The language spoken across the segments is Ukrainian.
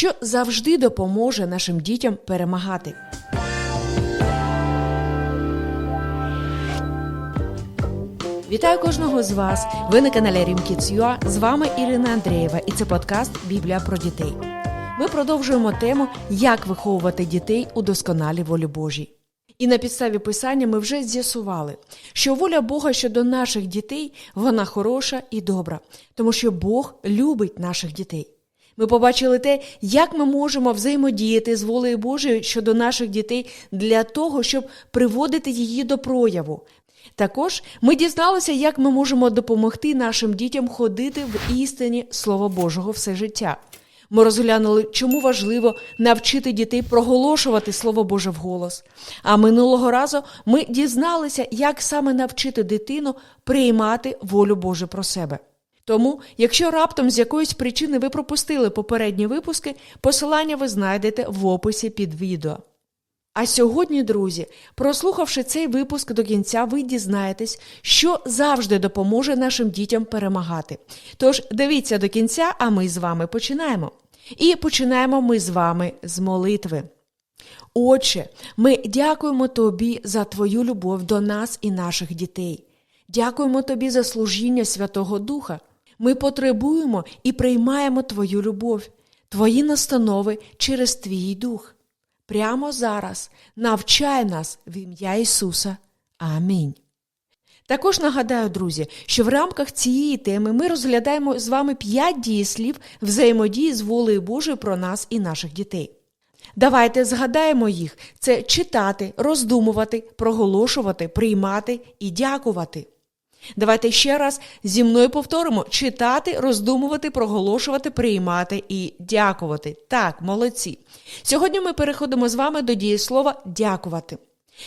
що завжди допоможе нашим дітям перемагати. Вітаю кожного з вас. Ви на каналі Рімкіцюа. З вами Ірина Андрієва, і це подкаст Біблія про дітей. Ми продовжуємо тему, як виховувати дітей у досконалій волі Божій. І на підставі писання ми вже з'ясували, що воля Бога щодо наших дітей вона хороша і добра, тому що Бог любить наших дітей. Ми побачили те, як ми можемо взаємодіяти з волею Божою щодо наших дітей для того, щоб приводити її до прояву. Також ми дізналися, як ми можемо допомогти нашим дітям ходити в істині Слова Божого все життя. Ми розглянули, чому важливо навчити дітей проголошувати Слово Боже вголос. А минулого разу ми дізналися, як саме навчити дитину приймати волю Божу про себе. Тому, якщо раптом з якоїсь причини ви пропустили попередні випуски, посилання ви знайдете в описі під відео. А сьогодні, друзі, прослухавши цей випуск до кінця, ви дізнаєтесь, що завжди допоможе нашим дітям перемагати. Тож дивіться до кінця, а ми з вами починаємо. І починаємо ми з вами з молитви. Отче, ми дякуємо Тобі за Твою любов до нас і наших дітей. Дякуємо Тобі за служіння Святого Духа. Ми потребуємо і приймаємо Твою любов, Твої настанови через Твій Дух. Прямо зараз навчай нас в ім'я Ісуса. Амінь. Також нагадаю, друзі, що в рамках цієї теми ми розглядаємо з вами п'ять дієслів взаємодії з волею Божою про нас і наших дітей. Давайте згадаємо їх: це читати, роздумувати, проголошувати, приймати і дякувати. Давайте ще раз зі мною повторимо: читати, роздумувати, проголошувати, приймати і дякувати. Так, молодці. Сьогодні ми переходимо з вами до дієслова дякувати.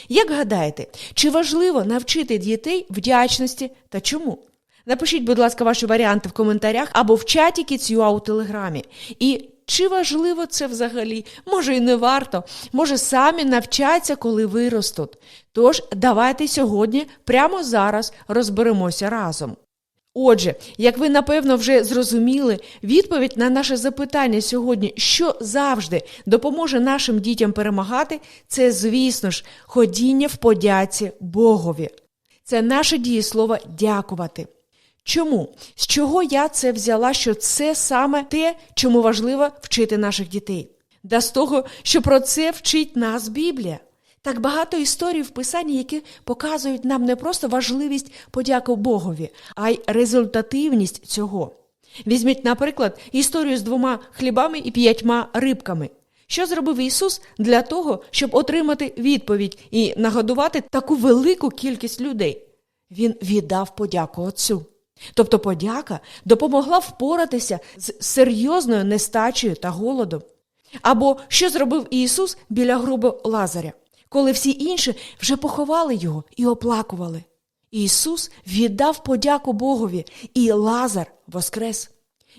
Як гадаєте, чи важливо навчити дітей вдячності та чому? Напишіть, будь ласка, ваші варіанти в коментарях або в чаті Кіцюа у Телеграмі. І чи важливо це взагалі? Може і не варто, може самі навчаться, коли виростуть. Тож давайте сьогодні, прямо зараз, розберемося разом. Отже, як ви напевно вже зрозуміли, відповідь на наше запитання сьогодні, що завжди допоможе нашим дітям перемагати, це, звісно ж, ходіння в подяці Богові. Це наше дієслово дякувати. Чому? З чого я це взяла, що це саме те, чому важливо вчити наших дітей? Да з того, що про це вчить нас Біблія. Так багато історій в писанні, які показують нам не просто важливість подяки Богові, а й результативність цього. Візьміть, наприклад, історію з двома хлібами і п'ятьма рибками. Що зробив Ісус для того, щоб отримати відповідь і нагодувати таку велику кількість людей? Він віддав подяку Отцю. Тобто подяка допомогла впоратися з серйозною нестачею та голодом. Або що зробив Ісус біля гробу Лазаря, коли всі інші вже поховали його і оплакували. Ісус віддав подяку Богові, і Лазар воскрес.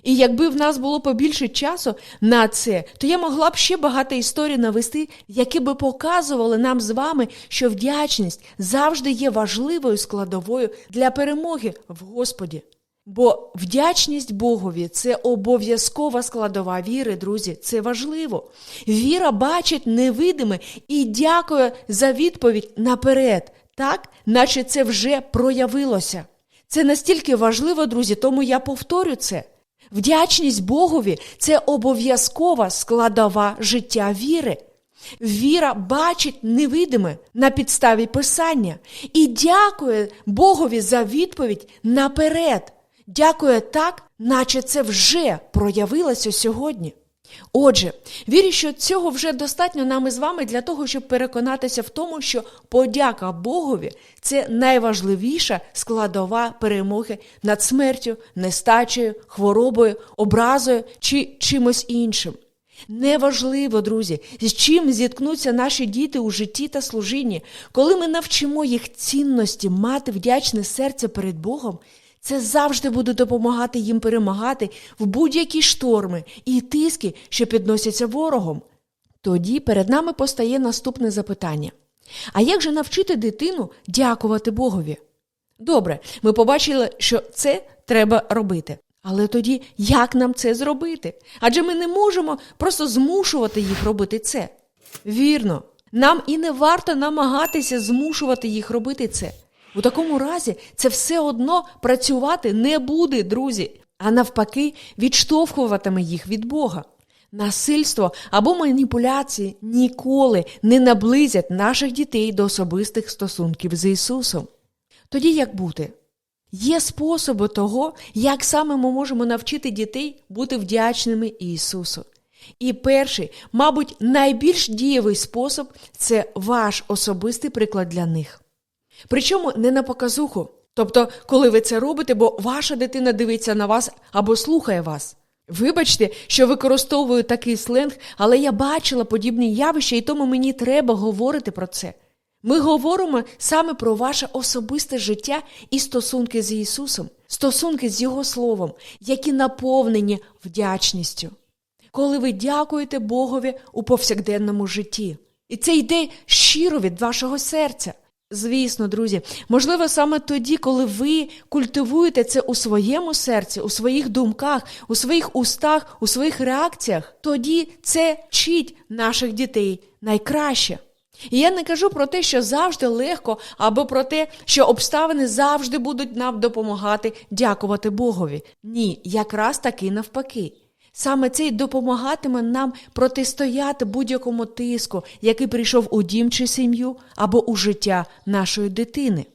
І якби в нас було побільше часу на це, то я могла б ще багато історій навести, які би показували нам з вами, що вдячність завжди є важливою складовою для перемоги в Господі. Бо вдячність Богові це обов'язкова складова віри, друзі, це важливо. Віра бачить невидиме і дякує за відповідь наперед, так, наче це вже проявилося. Це настільки важливо, друзі, тому я повторю це. Вдячність Богові це обов'язкова складова життя віри. Віра бачить невидиме на підставі Писання і дякує Богові за відповідь наперед. Дякує так, наче це вже проявилося сьогодні. Отже, вірю, що цього вже достатньо нам із вами для того, щоб переконатися в тому, що подяка Богові це найважливіша складова перемоги над смертю, нестачею, хворобою, образою чи чимось іншим. Неважливо, друзі, з чим зіткнуться наші діти у житті та служінні, коли ми навчимо їх цінності мати вдячне серце перед Богом. Це завжди буде допомагати їм перемагати в будь-які шторми і тиски, що підносяться ворогом. Тоді перед нами постає наступне запитання: а як же навчити дитину дякувати Богові? Добре, ми побачили, що це треба робити. Але тоді як нам це зробити? Адже ми не можемо просто змушувати їх робити це. Вірно, нам і не варто намагатися змушувати їх робити це. У такому разі це все одно працювати не буде, друзі, а навпаки, відштовхуватиме їх від Бога. Насильство або маніпуляції ніколи не наблизять наших дітей до особистих стосунків з Ісусом. Тоді як бути? Є способи того, як саме ми можемо навчити дітей бути вдячними Ісусу. І перший, мабуть, найбільш дієвий спосіб це ваш особистий приклад для них. Причому не на показуху. Тобто, коли ви це робите, бо ваша дитина дивиться на вас або слухає вас. Вибачте, що використовую такий сленг, але я бачила подібні явища, і тому мені треба говорити про це. Ми говоримо саме про ваше особисте життя і стосунки з Ісусом, стосунки з Його Словом, які наповнені вдячністю. Коли ви дякуєте Богові у повсякденному житті. І це йде щиро від вашого серця. Звісно, друзі, можливо, саме тоді, коли ви культивуєте це у своєму серці, у своїх думках, у своїх устах, у своїх реакціях, тоді це вчить наших дітей найкраще. І я не кажу про те, що завжди легко, або про те, що обставини завжди будуть нам допомагати дякувати Богові. Ні, якраз таки навпаки. Саме це й допомагатиме нам протистояти будь-якому тиску, який прийшов у дім чи сім'ю або у життя нашої дитини.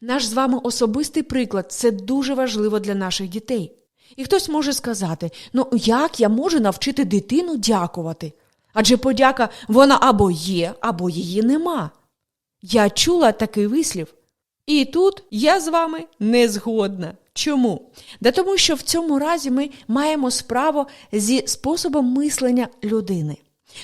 Наш з вами особистий приклад це дуже важливо для наших дітей. І хтось може сказати: ну як я можу навчити дитину дякувати? Адже подяка вона або є, або її нема. Я чула такий вислів. І тут я з вами не згодна. Чому? Да тому що в цьому разі ми маємо справу зі способом мислення людини.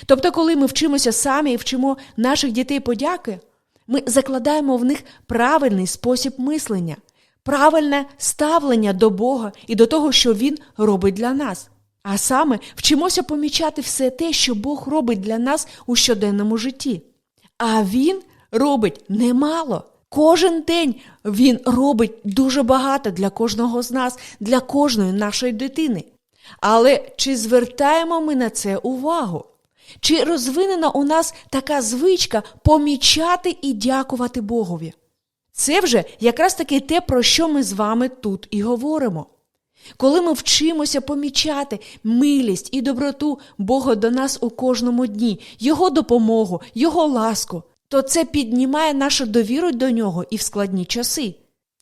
Тобто, коли ми вчимося самі і вчимо наших дітей подяки, ми закладаємо в них правильний спосіб мислення, правильне ставлення до Бога і до того, що Він робить для нас. А саме вчимося помічати все те, що Бог робить для нас у щоденному житті. А Він робить немало. Кожен день він робить дуже багато для кожного з нас, для кожної нашої дитини. Але чи звертаємо ми на це увагу? Чи розвинена у нас така звичка помічати і дякувати Богові? Це вже якраз таки те, про що ми з вами тут і говоримо. Коли ми вчимося помічати милість і доброту Бога до нас у кожному дні, Його допомогу, Його ласку, то це піднімає нашу довіру до нього і в складні часи.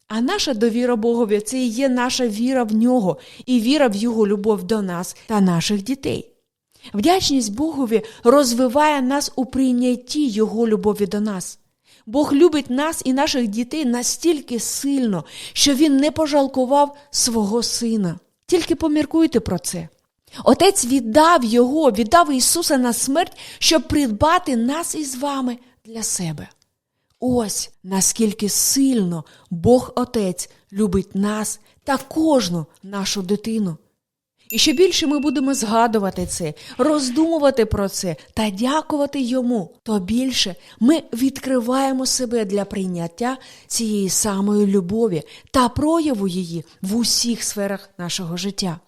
А наша довіра Богові це і є наша віра в нього і віра в Його любов до нас та наших дітей. Вдячність Богові розвиває нас у прийнятті Його любові до нас. Бог любить нас і наших дітей настільки сильно, що Він не пожалкував свого сина. Тільки поміркуйте про це. Отець віддав Його, віддав Ісуса на смерть, щоб придбати нас із вами для себе. Ось наскільки сильно Бог Отець любить нас та кожну нашу дитину. І що більше ми будемо згадувати це, роздумувати про це та дякувати йому, то більше ми відкриваємо себе для прийняття цієї самої любові та прояву її в усіх сферах нашого життя.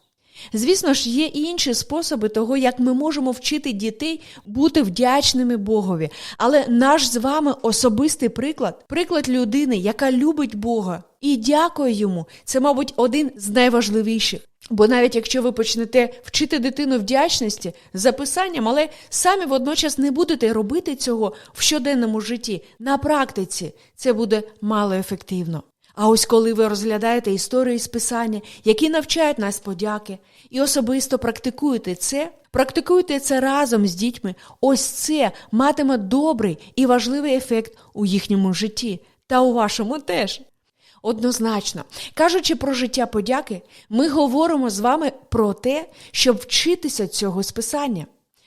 Звісно ж, є інші способи того, як ми можемо вчити дітей бути вдячними Богові. Але наш з вами особистий приклад, приклад людини, яка любить Бога і дякує йому, це, мабуть, один з найважливіших. Бо навіть якщо ви почнете вчити дитину вдячності записанням, але самі водночас не будете робити цього в щоденному житті, на практиці це буде мало ефективно. А ось коли ви розглядаєте історії з писання, які навчають нас подяки, і особисто практикуєте це, практикуєте це разом з дітьми, ось це матиме добрий і важливий ефект у їхньому житті та у вашому теж. Однозначно, кажучи про життя подяки, ми говоримо з вами про те, щоб вчитися цього списання.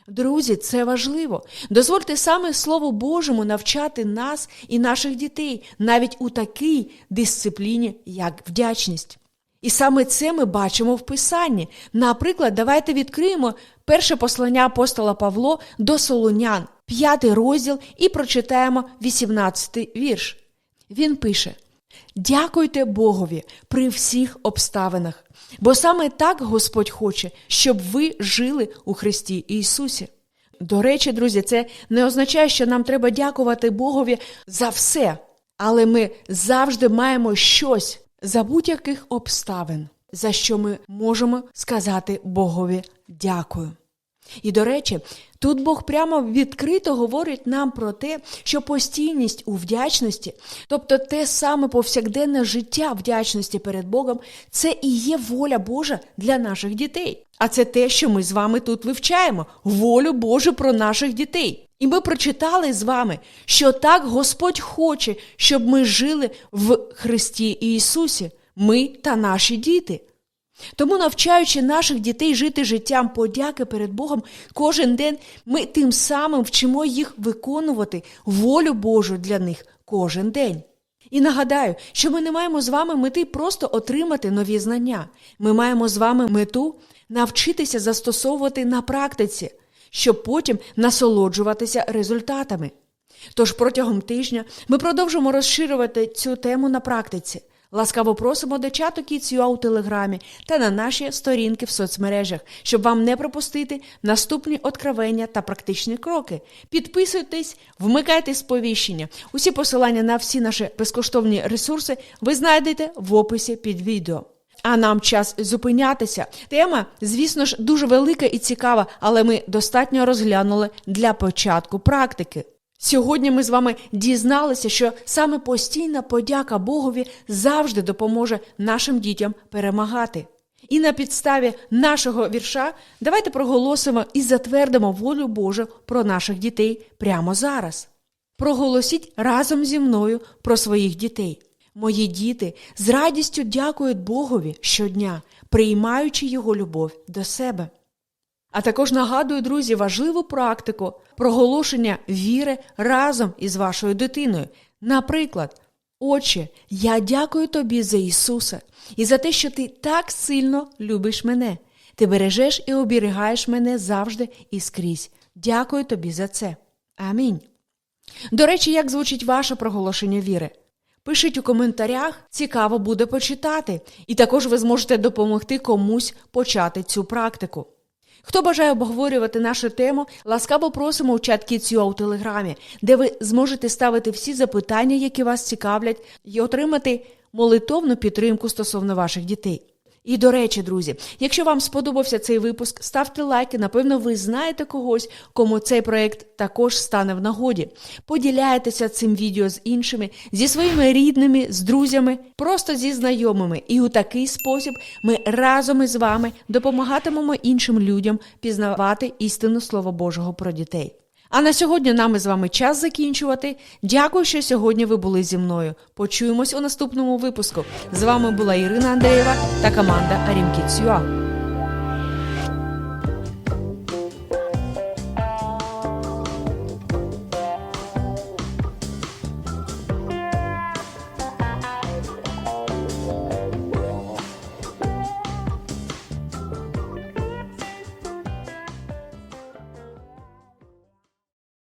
Друзі, це важливо. Дозвольте саме Слову Божому навчати нас і наших дітей навіть у такій дисципліні, як вдячність. І саме це ми бачимо в Писанні. Наприклад, давайте відкриємо перше послання апостола Павло до Солонян, п'ятий розділ, і прочитаємо 18 вірш. Він пише: Дякуйте Богові при всіх обставинах, бо саме так Господь хоче, щоб ви жили у Христі Ісусі. До речі, друзі, це не означає, що нам треба дякувати Богові за все, але ми завжди маємо щось за будь-яких обставин, за що ми можемо сказати Богові дякую. І до речі, тут Бог прямо відкрито говорить нам про те, що постійність у вдячності, тобто те саме повсякденне життя вдячності перед Богом, це і є воля Божа для наших дітей. А це те, що ми з вами тут вивчаємо волю Божу про наших дітей. І ми прочитали з вами, що так Господь хоче, щоб ми жили в Христі Ісусі, ми та наші діти. Тому, навчаючи наших дітей жити життям подяки перед Богом кожен день, ми тим самим вчимо їх виконувати волю Божу для них кожен день. І нагадаю, що ми не маємо з вами мети просто отримати нові знання. Ми маємо з вами мету навчитися застосовувати на практиці, щоб потім насолоджуватися результатами. Тож протягом тижня ми продовжимо розширювати цю тему на практиці. Ласкаво просимо до чату Kids.ua у Телеграмі та на наші сторінки в соцмережах, щоб вам не пропустити наступні откровення та практичні кроки. Підписуйтесь, вмикайте сповіщення. Усі посилання на всі наші безкоштовні ресурси ви знайдете в описі під відео. А нам час зупинятися. Тема, звісно ж, дуже велика і цікава, але ми достатньо розглянули для початку практики. Сьогодні ми з вами дізналися, що саме постійна подяка Богові завжди допоможе нашим дітям перемагати. І на підставі нашого вірша давайте проголосимо і затвердимо волю Божу про наших дітей прямо зараз. Проголосіть разом зі мною про своїх дітей. Мої діти з радістю дякують Богові щодня, приймаючи його любов до себе. А також нагадую, друзі, важливу практику проголошення віри разом із вашою дитиною. Наприклад, Отче, я дякую тобі за Ісуса і за те, що ти так сильно любиш мене. Ти бережеш і оберігаєш мене завжди і скрізь. Дякую тобі за це. Амінь. До речі, як звучить ваше проголошення віри? Пишіть у коментарях, цікаво буде почитати, і також ви зможете допомогти комусь почати цю практику. Хто бажає обговорювати нашу тему, ласкаво просимо у чат Кіцюа у Телеграмі, де ви зможете ставити всі запитання, які вас цікавлять, і отримати молитовну підтримку стосовно ваших дітей. І до речі, друзі, якщо вам сподобався цей випуск, ставте лайки. Напевно, ви знаєте когось, кому цей проект також стане в нагоді. Поділяйтеся цим відео з іншими, зі своїми рідними, з друзями, просто зі знайомими. І у такий спосіб ми разом із вами допомагатимемо іншим людям пізнавати істину Слова Божого про дітей. А на сьогодні нам із вами час закінчувати. Дякую, що сьогодні ви були зі мною. Почуємось у наступному випуску. З вами була Ірина Андреєва та команда Арімкіцюа.